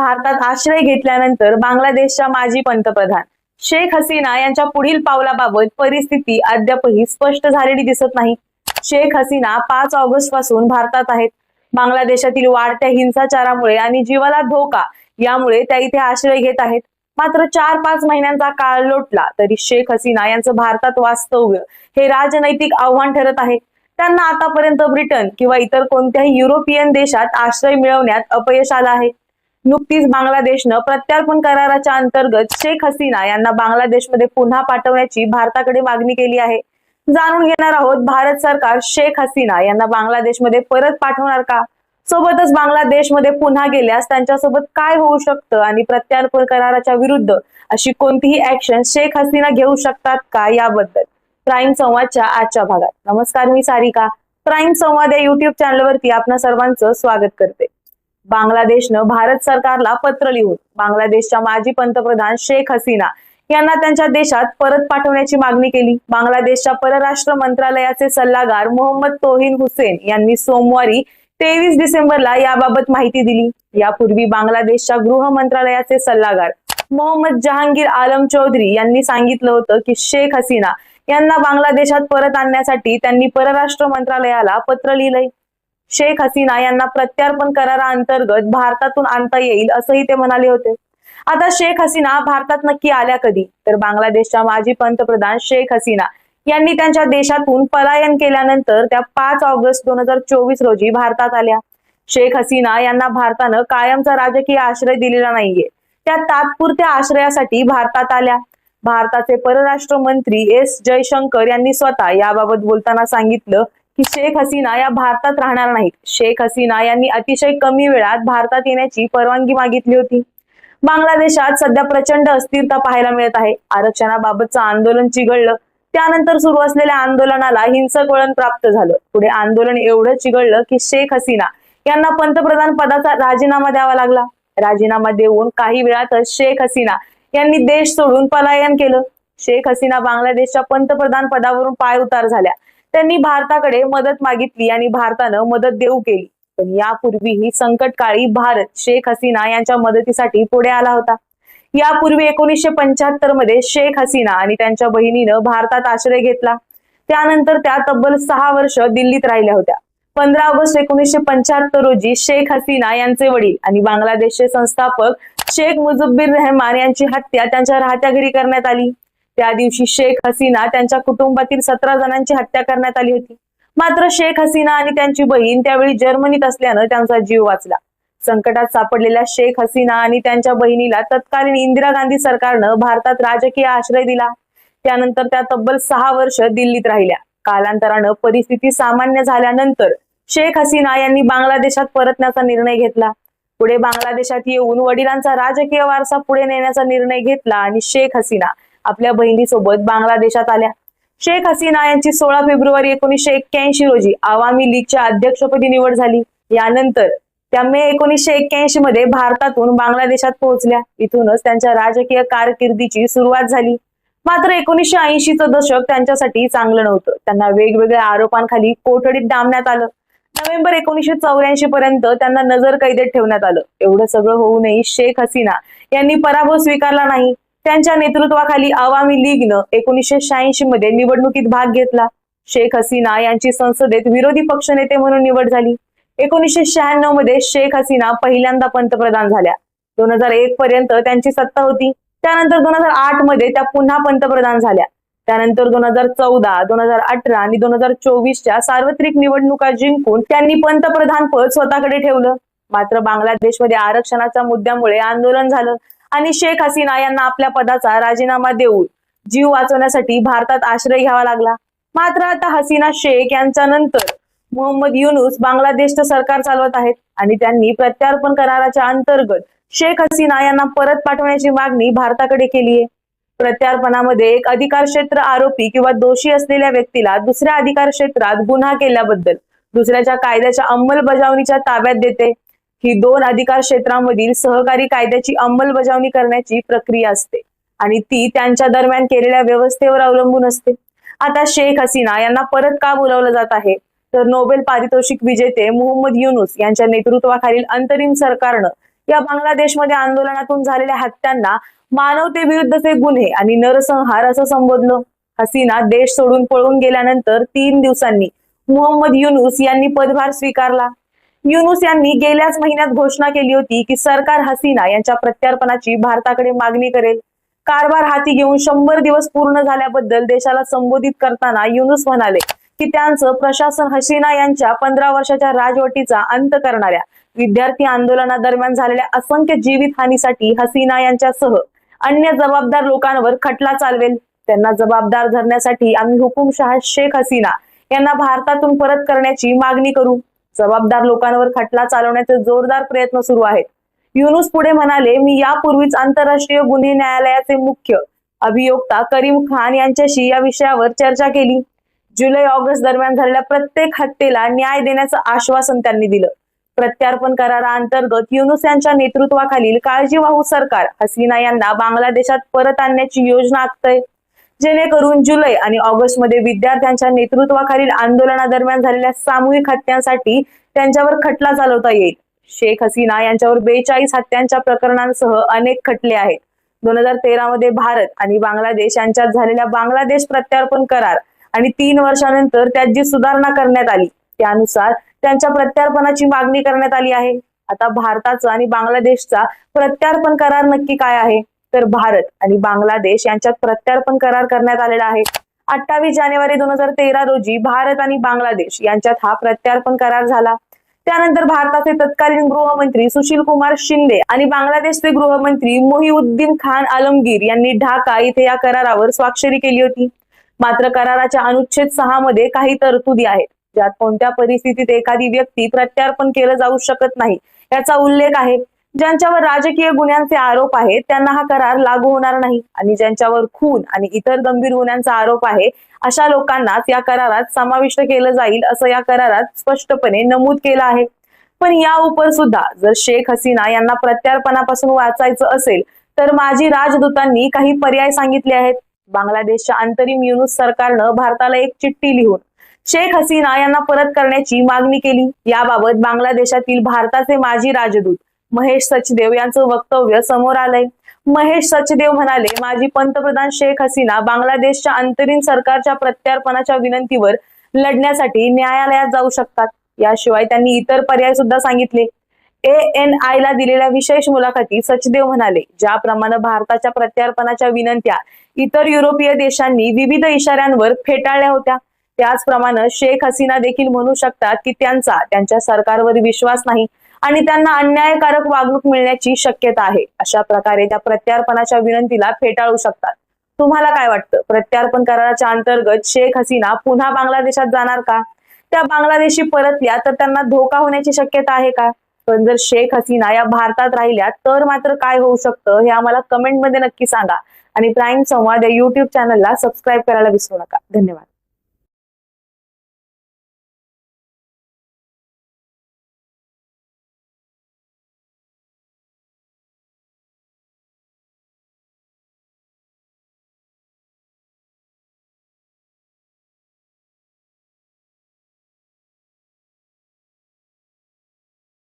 भारतात आश्रय घेतल्यानंतर बांगलादेशच्या माजी पंतप्रधान शेख हसीना यांच्या पुढील पावलाबाबत परिस्थिती अद्यापही स्पष्ट झालेली दिसत नाही. शेख हसीना पाच ऑगस्टपासून भारतात आहेत. बांगलादेशातील वाढत्या हिंसाचारामुळे आणि जीवाला धोका यामुळे त्या इथे आश्रय घेत आहेत. मात्र चार पाच महिन्यांचा काळ लोटला तरी शेख हसीना यांचं भारतात वास्तव्य हे राजनैतिक आव्हान ठरत आहे. त्यांना आतापर्यंत ब्रिटन किंवा इतर कोणत्याही युरोपियन देशात आश्रय मिळवण्यात अपयश आलं आहे. नुकतीच बांगलादेशनं प्रत्यार्पण कराराच्या अंतर्गत शेख हसीना यांना बांगलादेशमध्ये पुन्हा पाठवण्याची भारताकडे मागणी केली आहे. जाणून घेणार आहोत भारत सरकार शेख हसीना यांना बांगलादेशमध्ये परत पाठवणार का? सोबतच बांगलादेशमध्ये पुन्हा गेल्यास त्यांच्यासोबत काय होऊ शकतं आणि प्रत्यार्पण कराराच्या विरुद्ध अशी कोणतीही ऍक्शन शेख हसीना घेऊ शकतात का याबद्दल? प्राईम संवादच्या आजच्या भागात. नमस्कार मी सारिका. प्राईम संवाद या युट्यूब चॅनलवरती आपणा सर्वांचं स्वागत करते. बांगलादेशनं भारत सरकारला पत्र लिहून बांगलादेशच्या माजी पंतप्रधान शेख हसीना यांना त्यांच्या देशात परत पाठवण्याची मागणी केली. बांगलादेशच्या परराष्ट्र मंत्रालयाचे सल्लागार मोहम्मद तोहिन हुसेन यांनी सोमवारी तेवीस डिसेंबरला याबाबत माहिती दिली. यापूर्वी बांगलादेशच्या गृह मंत्रालयाचे सल्लागार मोहम्मद जहांगीर आलम चौधरी यांनी सांगितलं होतं की शेख हसीना यांना बांगलादेशात परत आणण्यासाठी त्यांनी परराष्ट्र मंत्रालयाला पत्र लिहिलंय. शेख हसीना यांना प्रत्यार्पण कराराअंतर्गत भारतातून आणता येईल असंही ते म्हणाले होते. आता शेख हसीना भारतात नक्की आल्या कधी? तर बांगलादेशच्या माजी पंतप्रधान शेख हसीना यांनी त्यांच्या देशातून पलायन केल्यानंतर त्या पाच ऑगस्ट दोन हजार चोवीस रोजी भारतात आल्या. शेख हसीना यांना भारतानं कायमचा राजकीय आश्रय दिलेला नाहीये. त्या तात्पुरत्या आश्रयासाठी भारतात आल्या. भारताचे परराष्ट्र मंत्री एस जयशंकर यांनी स्वतः याबाबत बोलताना सांगितलं की शेख हसीना या भारतात राहणार नाहीत. शेख हसीना यांनी अतिशय कमी वेळात भारतात येण्याची परवानगी मागितली होती. बांगलादेशात सध्या प्रचंड अस्थिरता पाहायला मिळत आहे. आरक्षणाबाबतचं आंदोलन चिघळलं. त्यानंतर सुरू असलेल्या आंदोलनाला हिंसक वळण प्राप्त झालं. पुढे आंदोलन एवढं चिघळलं की शेख हसीना यांना पंतप्रधान पदाचा राजीनामा द्यावा लागला. राजीनामा देऊन काही वेळातच शेख हसीना यांनी देश सोडून पलायन केलं. शेख हसीना बांगलादेशच्या पंतप्रधान पदावरून पाय उतार झाल्या. त्यांनी भारताकडे मदत मागितली आणि भारतानं मदत देऊ केली. पण यापूर्वीही संकट काळी भारत शेख हसीना यांच्या मदतीसाठी पुढे आला होता. यापूर्वी एकोणीसशे पंच्याहत्तरमध्ये शेख हसीना आणि त्यांच्या बहिणीनं भारतात आश्रय घेतला. त्यानंतर त्या तब्बल सहा वर्ष दिल्लीत राहिल्या होत्या. पंधरा ऑगस्ट एकोणीसशे पंच्याहत्तर रोजी शेख हसीना यांचे वडील आणि बांगलादेशचे संस्थापक शेख मुजब्बीर रहमान यांची हत्या त्यांच्या राहत्या घरी करण्यात आली. त्या दिवशी शेख हसीना त्यांच्या कुटुंबातील सतरा जणांची हत्या करण्यात आली होती. मात्र शेख हसीना आणि त्यांची बहीण त्यावेळी जर्मनीत असल्यानं त्यांचा जीव वाचला. संकटात सापडलेल्या शेख हसीना आणि त्यांच्या बहिणीला तत्कालीन इंदिरा गांधी सरकारनं भारतात राजकीय आश्रय दिला. त्यानंतर त्या तब्बल सहा वर्ष दिल्लीत राहिल्या. कालांतरानं परिस्थिती सामान्य झाल्यानंतर शेख हसीना यांनी बांगलादेशात परतण्याचा निर्णय घेतला. पुढे बांगलादेशात येऊन वडिलांचा राजकीय वारसा पुढे नेण्याचा निर्णय घेतला आणि शेख हसीना आपल्या बहिणीसोबत बांगलादेशात आल्या. शेख हसीना यांची सोळा फेब्रुवारी एकोणीसशे एक्क्याऐंशी रोजी आवामी लीगच्या अध्यक्षपदी निवड झाली. यानंतर त्या मे एकोणीसशे एक्क्याऐंशी मध्ये भारतातून बांगलादेशात पोहोचल्या. इथूनच त्यांच्या राजकीय कारकिर्दीची सुरुवात झाली. मात्र एकोणीसशे ऐंशीचं दशक त्यांच्यासाठी चांगलं नव्हतं. त्यांना वेगवेगळ्या आरोपांखाली कोठडीत डांबण्यात आलं. नोव्हेंबर एकोणीसशे चौऱ्याऐंशी पर्यंत त्यांना नजर कैदेत ठेवण्यात आलं. एवढं सगळं होऊनही शेख हसीना यांनी पराभव स्वीकारला नाही. त्यांच्या नेतृत्वाखाली आवामी लीगनं एकोणीसशे शहाऐंशी मध्ये निवडणुकीत भाग घेतला. शेख हसीना यांची संसदेत विरोधी पक्षनेते म्हणून निवड झाली. एकोणीसशे शहाण्णवमध्ये शेख हसीना पहिल्यांदा पंतप्रधान झाल्या. दोन हजार एक पर्यंत त्यांची सत्ता होती. त्यानंतर दोन हजार आठमध्ये त्या पुन्हा पंतप्रधान झाल्या. त्यानंतर दोन हजार चौदा दोन हजार अठरा आणि दोन हजार चोवीसच्या सार्वत्रिक निवडणुका जिंकून त्यांनी पंतप्रधान पद स्वतःकडे ठेवलं. मात्र बांगलादेशमध्ये आरक्षणाच्या मुद्द्यामुळे आंदोलन झालं. आणि शेख हसीना यांना आपल्या पदाचा राजीनामा देऊन जीव वाचवण्यासाठी भारतात आश्रय घ्यावा लागला. मात्र आता हसीना शेख यांच्या नंतर मोहम्मद युनुस बांगलादेशचं सरकार चालवत आहेत आणि त्यांनी प्रत्यार्पण कराराच्या अंतर्गत शेख हसीना यांना परत पाठवण्याची मागणी भारताकडे केली आहे. प्रत्यार्पणामध्ये एक अधिकार क्षेत्र आरोपी किंवा दोषी असलेल्या व्यक्तीला दुसऱ्या अधिकार क्षेत्रात गुन्हा केल्याबद्दल दुसऱ्याच्या कायद्याच्या अंमलबजावणीच्या ताब्यात देते. ही दोन अधिकार क्षेत्रांमधील सहकारी कायद्याची अंमलबजावणी करण्याची प्रक्रिया असते आणि ती त्यांच्या दरम्यान केलेल्या व्यवस्थेवर अवलंबून असते. आता शेख हसीना यांना परत का बोलावलं जात आहे? तर नोबेल पारितोषिक विजेते मोहम्मद युनुस यांच्या नेतृत्वाखालील अंतरिम सरकारनं या बांगलादेशमध्ये आंदोलनातून झालेल्या हत्यांना मानवतेविरुद्धचे गुन्हे आणि नरसंहार असं संबोधलं. हसीना देश सोडून पळून गेल्यानंतर तीन दिवसांनी मोहम्मद युनुस यांनी पदभार स्वीकारला. युनुस यांनी गेल्याच महिन्यात घोषणा केली होती की सरकार हसीना यांच्या प्रत्यार्पणाची भारताकडे मागणी करेल. कारभार हाती घेऊन शंभर दिवस पूर्ण झाल्याबद्दल देशाला संबोधित करताना युनुस म्हणाले की त्यांचं प्रशासन हसीना यांच्या पंधरा वर्षाच्या राजवटीचा अंत करणाऱ्या विद्यार्थी आंदोलनादरम्यान झालेल्या असंख्य जीवितहानीसाठी हसीना यांच्यासह अन्य जबाबदार लोकांवर खटला चालवेल. त्यांना जबाबदार धरण्यासाठी आम्ही हुकुमशहा शेख हसीना यांना भारतातून परत करण्याची मागणी करू. जबाबदार लोकांवर खटला चालवण्याचे जोरदार प्रयत्न सुरू आहेत. युनुस पुढे म्हणाले मी यापूर्वीच आंतरराष्ट्रीय गुन्हे न्यायालयाचे मुख्य अभियोक्ता करीम खान यांच्याशी या विषयावर चर्चा केली. जुलै ऑगस्ट दरम्यान झालेल्या प्रत्येक हत्येला न्याय देण्याचं आश्वासन त्यांनी दिलं. प्रत्यार्पण कराराअंतर्गत युनुस यांच्या नेतृत्वाखालील काळजीवाहू सरकार हसीना यांना बांगलादेशात परत आणण्याची योजना आखतंय. जेणेकरून जुलै आणि ऑगस्टमध्ये विद्यार्थ्यांच्या नेतृत्वाखालील आंदोलनादरम्यान झालेल्या सामूहिक हत्यांसाठी त्यांच्यावर खटला चालवता येईल. शेख हसीना यांच्यावर बेचाळीस हत्यांच्या प्रकरणांसह अनेक खटले आहेत. दोन हजार तेरा मध्ये भारत आणि बांगलादेश यांच्यात झालेल्या बांगलादेश प्रत्यार्पण करार आणि तीन वर्षानंतर त्यात जी सुधारणा करण्यात आली. त्यानुसार त्यांच्या प्रत्यार्पणाची मागणी करण्यात आली आहे. आता भारताचा आणि बांगलादेशचा प्रत्यार्पण करार नक्की काय आहे? तर भारत आणि बांगलादेश यांच्यात प्रत्यार्पण करार करण्यात आलेला आहे. अठ्ठावीस जानेवारी दोन हजार तेरा रोजी भारत आणि बांगलादेश यांच्यात हा प्रत्यार्पण करार झाला. त्यानंतर भारताचे तत्कालीन गृहमंत्री सुशील कुमार शिंदे आणि बांगलादेशचे गृहमंत्री मोहिउद्दीन खान आलमगीर यांनी ढाका इथे या करारावर स्वाक्षरी केली होती. मात्र कराराच्या अनुच्छेद सहा मध्ये काही तरतुदी आहेत. ज्यात कोणत्या परिस्थितीत एखादी व्यक्ती प्रत्यार्पण केलं जाऊ शकत नाही याचा उल्लेख आहे. ज्यांच्यावर राजकीय गुन्ह्यांचे आरोप आहेत त्यांना हा करार लागू होणार नाही. आणि ज्यांच्यावर खून आणि इतर गंभीर गुन्ह्यांचा आरोप आहे अशा लोकांनाच या करारात समाविष्ट केलं जाईल असं या करारात स्पष्टपणे नमूद केलं आहे. पण या उपर सुद्धा जर शेख हसीना यांना प्रत्यार्पणापासून वाचायचं असेल तर माजी राजदूतांनी काही पर्याय सांगितले आहेत. बांगलादेशच्या अंतरिम युनुस सरकारनं भारताला एक चिठ्ठी लिहून शेख हसीना यांना परत करण्याची मागणी केली. याबाबत बांगलादेशातील भारताचे माजी राजदूत महेश सचदेव यांचं वक्तव्य समोर आलंय. महेश सचदेव म्हणाले माजी पंतप्रधान शेख हसीना बांगलादेशच्या अंतरिम सरकारच्या प्रत्यार्पणाच्या विनंतीवर लढण्यासाठी न्यायालयात जाऊ शकतात. याशिवाय त्यांनी इतर पर्याय सुद्धा सांगितले. ए एन आय ला दिलेल्या विशेष मुलाखती सचदेव म्हणाले ज्याप्रमाणे भारताच्या प्रत्यार्पणाच्या विनंत्या इतर युरोपीय देशांनी विविध इशाऱ्यांवर फेटाळल्या होत्या. त्याचप्रमाणे शेख हसीना देखील म्हणू शकतात की त्यांचा त्यांच्या सरकारवर विश्वास नाही. आणि त्यांना अन्यायकारक वागणूक मिळण्याची शक्यता आहे. अशा प्रकारे त्या प्रत्यार्पणाच्या विनंतीला फेटाळू शकतात. तुम्हाला काय वाटतं? प्रत्यार्पण कराराच्या अंतर्गत शेख हसीना पुन्हा बांगलादेशात जाणार का? त्या बांगलादेशी परतल्या तर त्यांना धोका होण्याची शक्यता आहे का? पण जर शेख हसीना या भारतात राहिल्या तर मात्र काय होऊ शकतं हे आम्हाला कमेंटमध्ये नक्की सांगा. आणि प्राईम संवाद या युट्यूब चॅनलला सबस्क्राईब करायला विसरू नका. धन्यवाद.